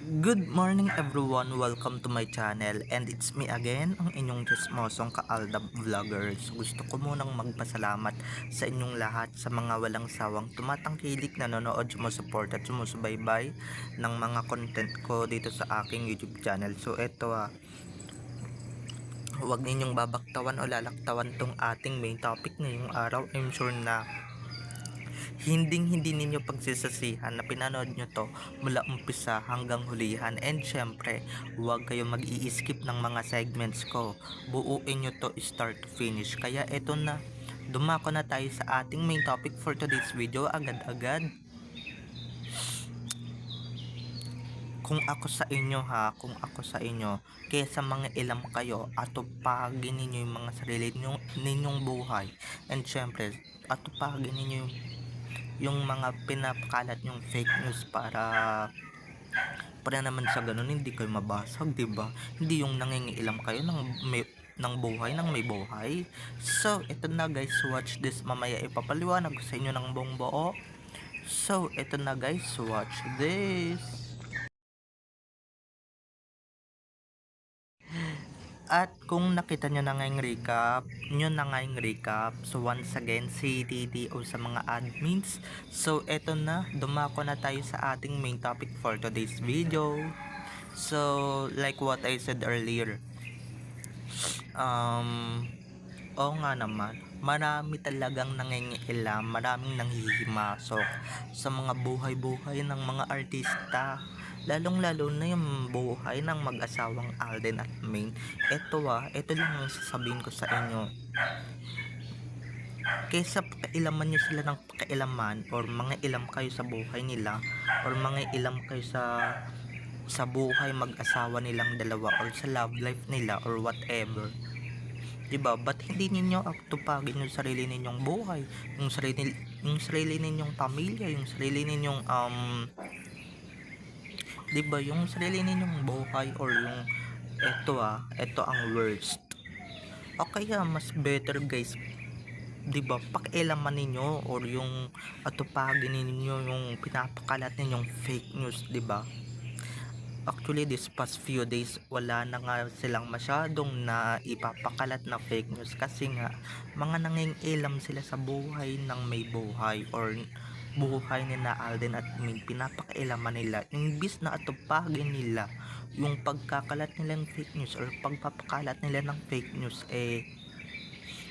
Good morning everyone, welcome to my channel and it's me again, ang inyong chismosong kaaldab vloggers. Gusto ko munang magpasalamat sa inyong lahat sa mga walang sawang tumatangkilik, nanonood, sumusuport at sumusubaybay ng mga content ko dito sa aking YouTube channel. So eto ah, huwag ninyong babaktawan o lalaktawan tong ating main topic ngayong araw. I'm sure na hinding hindi ninyo pagsisasihan na pinanood nyo to mula umpisa hanggang hulihan. And syempre huwag kayo mag skip ng mga segments ko. Buuin nyo to start to finish. Kaya eto na dumako na tayo sa ating main topic for today's video agad-agad. Kung ako sa inyo ha, kung ako sa inyo, kesa mga ilam kayo, atupagin ninyo yung mga sarili ninyong, ninyong buhay. And syempre, atupagin ninyo yung, yung mga pinapakalat yung fake news para para naman sa ganun hindi kayo mabasag, 'di ba? Hindi yung nangingiilam kayo ng may ng buhay ng may buhay. So, ito na guys, watch this mamaya ipapaliwanag ko sa inyo ng buong buo. So, ito na guys, watch this. At kung nakita nyo na nga yung recap, nyo na nga yung recap. So once again, CTTO sa mga admins. So eto na, dumako na tayo sa ating main topic for today's video. So like what I said earlier, um, oo nga naman, marami talagang nangingiilam, maraming nanghihimasok sa mga buhay-buhay ng mga artista lalong-lalo na yung buhay ng mag-asawang Alden at Maine. Ito ah, ito lang ang sasabihin ko sa inyo. Kesa pakailaman nyo sila ng pakailaman or mga ilam kayo sa buhay nila or mga ilam kayo sa sa buhay mag-asawa nilang dalawa or sa love life nila or whatever. 'di ba? Ba't hindi ninyo tupagin yung sarili ninyong buhay, yung sarili yung sarili ninyong pamilya, yung sarili ninyong um 'di ba yung sarili ninyong buhay or yung eto ah, eto ang worst. O kaya mas better guys, 'di ba? Pakialaman ninyo or yung atupagin ninyo yung pinapakalat ninyong fake news, 'di ba? Actually, this past few days, wala na nga silang masyadong na ipapakalat na fake news kasi nga, mga nangingilam sila sa buhay ng may buhay or buhay ni na Alden at Min pinapakailaman nila imbis na atupagin nila yung pagkakalat nila ng fake news or pagpapakalat nila ng fake news eh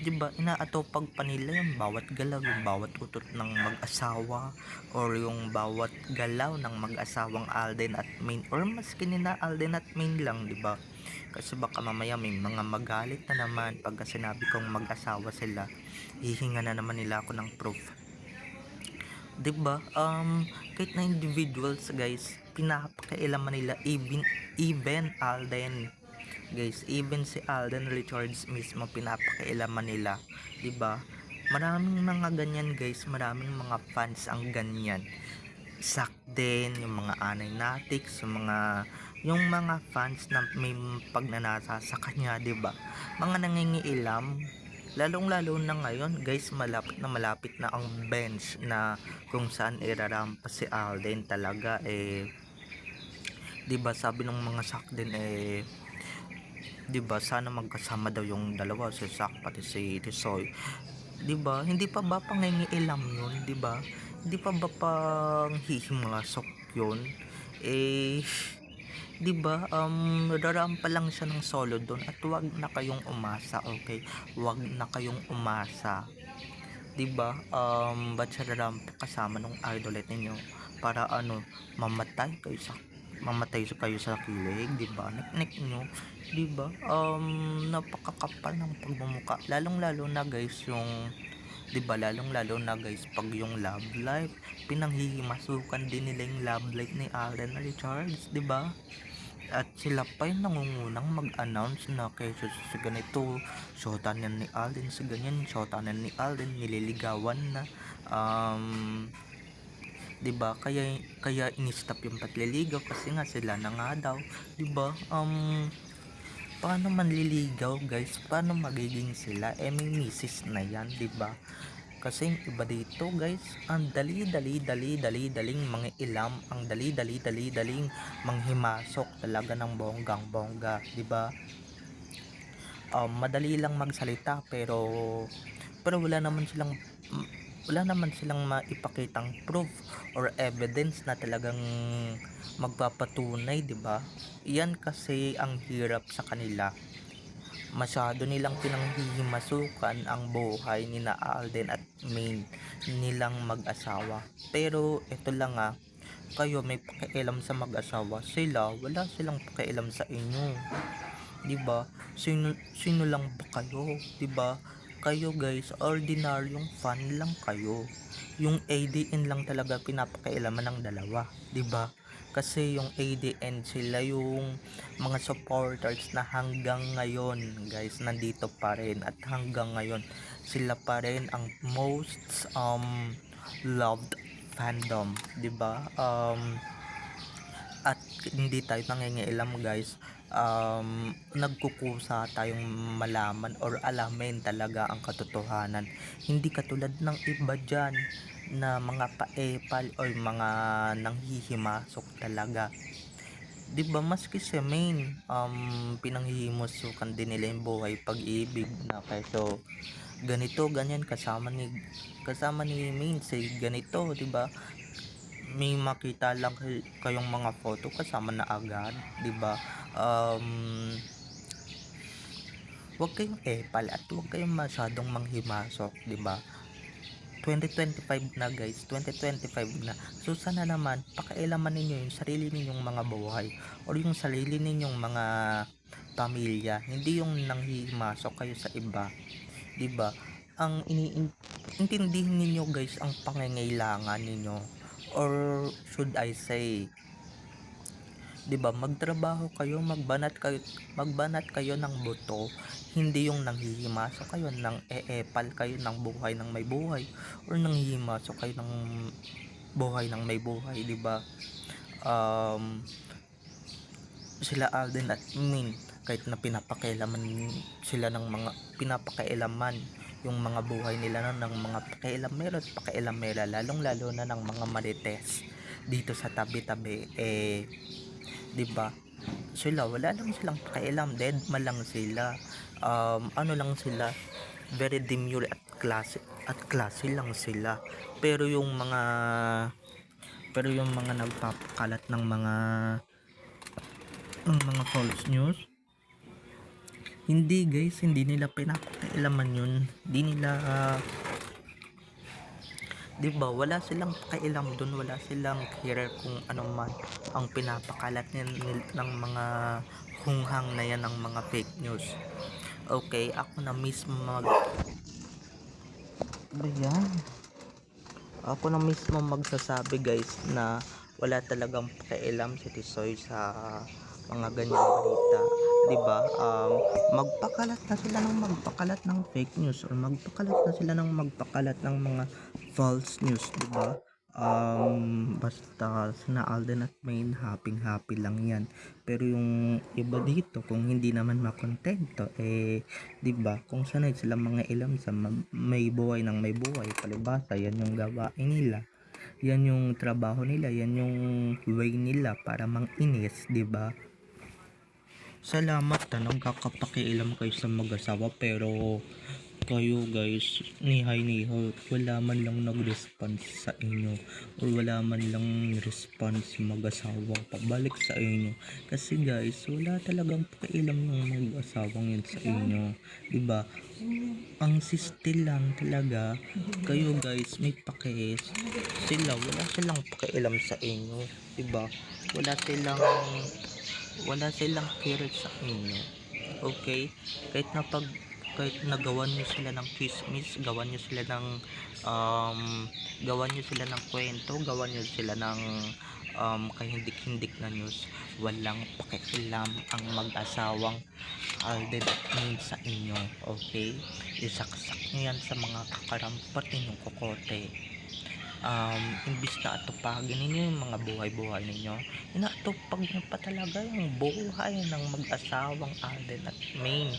di ba inaatupag pa nila yung bawat galaw yung bawat utot ng mag-asawa or yung bawat galaw ng mag-asawang Alden at Min or maski ni na Alden at Min lang di ba? Kasi baka mamaya may mga magalit na naman pagka sinabi kong mag-asawa sila hihinga na naman nila ako ng proof 'di ba? Um kahit na individuals guys, pinapakailaman nila even even Alden. Guys, even si Alden Richards mismo pinapakailaman nila, 'di ba? Maraming mga ganyan guys, maraming mga fans ang ganyan. Sak din yung mga anay natics, yung mga yung mga fans na may pagnanasa sa kanya, 'di ba? Mga nangingiilam, Lalong-lalo na ngayon, guys, malapit na malapit na ang bench na kung saan irarampa si Alden talaga eh. 'di ba sabi ng mga sak din eh 'di ba sana magkasama daw yung dalawa si Sak pati si Tisoy 'di ba hindi pa ba pangingiilam yun 'di ba? Hindi pa ba pang hihimasok yun? Eh 'di ba? Um pa lang siya ng solo doon at wag na kayong umasa okay? Wag na kayong umasa. 'di ba? Um ba't siya rarampa kasama nung idolate ninyo para ano mamatay kayo sa mamatay kayo sa kilig 'di ba? Nek nyo 'di ba? Um napakakapal ng pagmumuka lalong lalo na guys yung 'di ba? Lalong lalo na guys pag yung love life pinanghihimasukan din nila yung love life ni Alden Richards 'di ba at sila pa yung nangungunang mag-announce na kay sa ganito. Shota niya ni Alden sa ganyan. Shota na ni Alden nililigawan na. Um 'di ba? Kaya kaya ini-stop yung pagliligaw kasi nga sila na nga daw. 'di ba? Um paano manliligaw guys? Paano magiging sila? Eh may misis na yan 'di ba Kasi yung iba dito guys, ang dali dali dali dali daling mga ilam, ang dali dali dali daling manghimasok talaga ng bonggang bongga, di ba? Um, madali lang magsalita pero pero wala naman silang wala naman silang maipakitang proof or evidence na talagang magpapatunay, di ba? Yan kasi ang hirap sa kanila masyado nilang pinanghihimasukan ang buhay ni na Alden at Main nilang mag-asawa. Pero ito lang ah, kayo may pakialam sa mag-asawa. Sila, wala silang pakialam sa inyo. 'Di ba? Sino sino lang ba kayo? 'Di ba? Kayo guys, ordinaryong fan lang kayo. Yung ADN lang talaga pinapakailaman ng dalawa, 'di ba? Kasi yung ADN sila yung mga supporters na hanggang ngayon guys nandito pa rin. At hanggang ngayon sila pa rin ang most um loved fandom 'di ba? Um at hindi tayo nangingialam guys. Um nagkukusa tayong malaman or alamin talaga ang katotohanan. Hindi katulad ng iba dyan na mga paepal or mga nanghihimasok talaga. 'di ba maski si main um pinanghihimusukan din nila yung buhay pag-ibig na keso ganito ganyan kasama ni kasama ni main si ganito 'di ba? May makita lang kay- kayong mga photo kasama na agad 'di ba? Um Huwag kayong epal at huwag kayong masyadong manghimasok, 'di ba? 2025 na guys, 2025 na. So sana naman pakialaman ninyo yung sarili ninyong mga buhay or yung sarili ninyong mga pamilya, hindi yung nanghihimasok kayo sa iba, 'di ba? Ang iniintindihin ninyo guys ang pangangailangan ninyo or should I say 'di ba? Magtrabaho kayo magbanat kayo magbanat kayo ng buto hindi yung nanghihimasok kayo ng eepal kayo ng buhay ng may buhay or nanghihimasok kayo ng buhay ng may buhay 'di ba? Um sila Alden at Min kahit na pinapakailaman sila ng mga pinapakailaman yung mga buhay nila na ng mga pakailamero at pakailamera lalong lalo na ng mga marites dito sa tabi-tabi eh 'di ba? Sila wala lang silang pakialam, dead man lang sila. Um, ano lang sila, very demure at classy at classy lang sila. Pero yung mga pero yung mga nagpapakalat ng mga ng mga false news hindi guys, hindi nila pinapakailaman yun. Hindi nila ah, 'di ba wala silang pakialam doon wala silang care kung ano man ang pinapakalat nil, nil- ng mga hunghang na yan ng mga fake news. Okay ako na mismo mag ba yan? Ako na mismo magsasabi guys na wala talagang pakialam si Tisoy sa mga ganyang balita. 'di ba um, magpakalat na sila ng magpakalat ng fake news or magpakalat na sila ng magpakalat ng mga false news 'di ba? Um, basta sina Alden at Main happy happy lang yan. Pero yung iba dito kung hindi naman makontento eh 'di ba? Kung sanay sila mga ilam sa ma- may buhay ng may buhay palibasa yan yung gawain nila. Yan yung trabaho nila yan yung way nila para manginis 'di ba? Salamat na nagkakapakialam kayo sa mag-asawa pero kayo guys, nihay nihay, wala man lang nag-response sa inyo. Or wala man lang response mag-asawa pabalik sa inyo. Kasi guys, wala talagang pakialam ng mag-asawang yun sa inyo. 'di ba ang sister lang talaga. Kayo guys may pake. Sila wala silang pakialam sa inyo. 'di ba wala silang wala silang care sa inyo. Okay? Kahit na pag kahit nagawan nyo sila ng chismis gawan nyo sila ng um, gawan nyo sila ng kwento gawan nyo sila ng um, kahindik-hindik na news walang pakialam ang mag-asawang Alden sa inyo okay isaksak nyo yan sa mga kakarampot ninyong kokote um, imbis na atupagin ninyo yung mga buhay-buhay ninyo, inaatupag nyo pa talaga yung buhay ng mag-asawang Alden at Maine.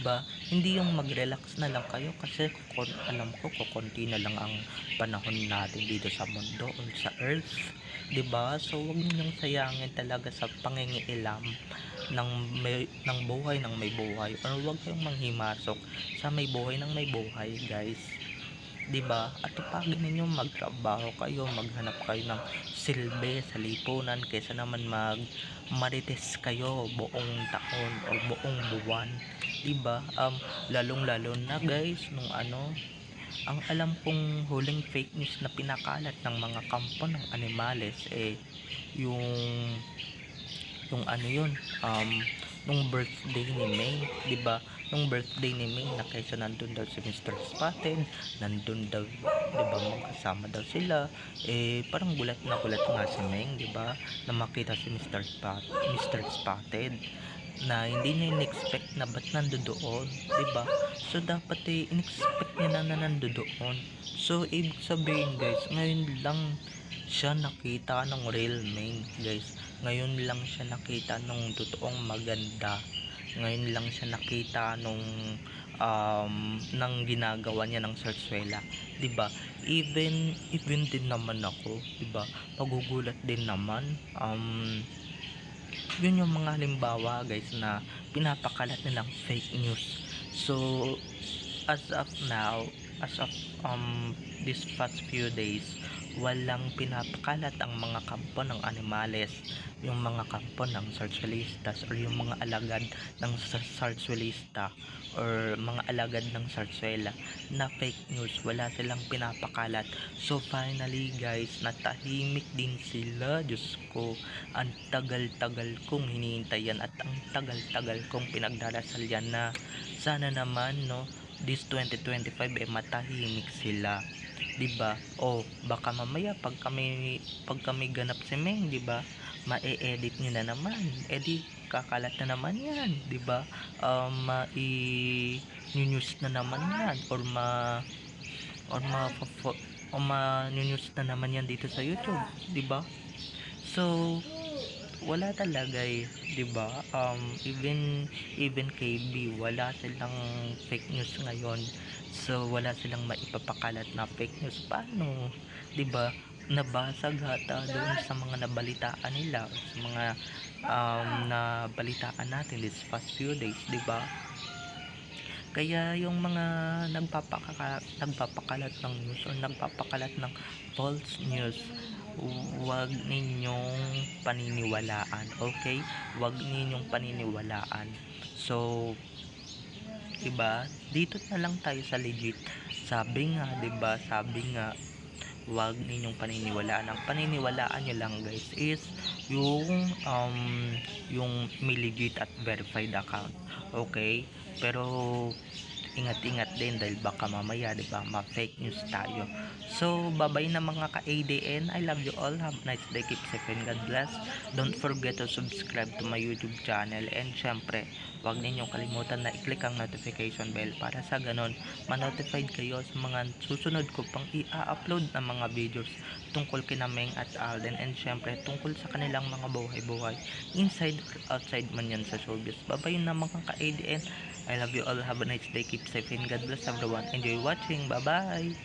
ba Hindi yung mag-relax na lang kayo kasi kukon, alam ko kukunti na lang ang panahon natin dito sa mundo or sa earth. 'di ba So, huwag ninyong sayangin talaga sa pangingialam ng may ng buhay ng may buhay or huwag kayong manghimasok sa may buhay ng may buhay, guys. 'Di ba? At tupagin ninyo magtrabaho kayo, maghanap kayo ng silbi sa lipunan kaysa naman mag marites kayo buong taon o buong buwan. 'Di ba? Um lalong-lalo na guys nung ano ang alam kong huling fake news na pinakalat ng mga kampo ng animales eh yung yung ano yun um nung birthday ni May, 'di ba? Nung birthday ni May, na kaysa nandun daw si Mr. Spotted, nandun daw, 'di ba, magkasama daw sila. Eh parang gulat na gulat nga si May, 'di ba? Na makita si Mr. Spot, Mr. Spotted na hindi niya in-expect na ba't nandoon, 'di ba? So dapat eh in-expect niya na na nandoon. So ibig sabihin guys, ngayon lang siya nakita ng real May, guys ngayon lang siya nakita nung totoong maganda ngayon lang siya nakita nung um, nang ginagawa niya ng sarsuela 'di ba? Even even din naman ako 'di ba? Pagugulat din naman. Um yun yung mga halimbawa guys na pinapakalat nilang fake news. So as of now as of um this past few days walang pinapakalat ang mga kampo ng animales yung mga kampo ng sarsuelistas or yung mga alagad ng sar- sarsuelista or mga alagad ng sarsuela na fake news. Wala silang pinapakalat. So finally guys natahimik din sila. Diyos ko ang tagal-tagal kong hinihintay yan at ang tagal-tagal kong pinagdarasal yan na sana naman no this 2025 eh matahimik sila 'di ba? O baka mamaya pag kami pag kami ganap si Meng, 'di ba? Ma-edit niyo na naman. E di kakalat na naman 'yan, 'di ba? Um mai news na naman 'yan or ma or ma o ma news na naman 'yan dito sa YouTube, 'di ba? So wala talaga eh, 'di ba? Um even even KB wala silang fake news ngayon. So wala silang maipapakalat na fake news. Paano? 'Di ba? Nabasag hata doon sa mga nabalitaan nila, sa mga um, nabalitaan natin this past few days, 'di ba? Kaya yung mga nagpapaka, nagpapakalat ng news or nagpapakalat ng false news, huwag ninyong paniniwalaan, okay? Huwag ninyong paniniwalaan. So, 'di ba? Dito na lang tayo sa legit. Sabi nga, 'di ba? Sabi nga, huwag ninyong paniniwalaan. Ang paniniwalaan nyo lang guys is yung um yung may legit at verified account. Okay? Pero ingat-ingat din dahil baka mamaya 'di ba ma-fake news tayo. So, bye-bye na mga ka-ADN. I love you all. Have a nice day. Keep safe and God bless. Don't forget to subscribe to my YouTube channel. And syempre, huwag ninyong kalimutan na i-click ang notification bell para sa ganon, ma-notified kayo sa mga susunod ko pang i-upload na mga videos tungkol kina Meng at Alden and syempre tungkol sa kanilang mga buhay-buhay inside or outside man yan sa showbiz. Bye-bye na mga ka-ADN. I love you all. Have a nice day. Keep safe and God bless everyone. Enjoy watching. Bye-bye.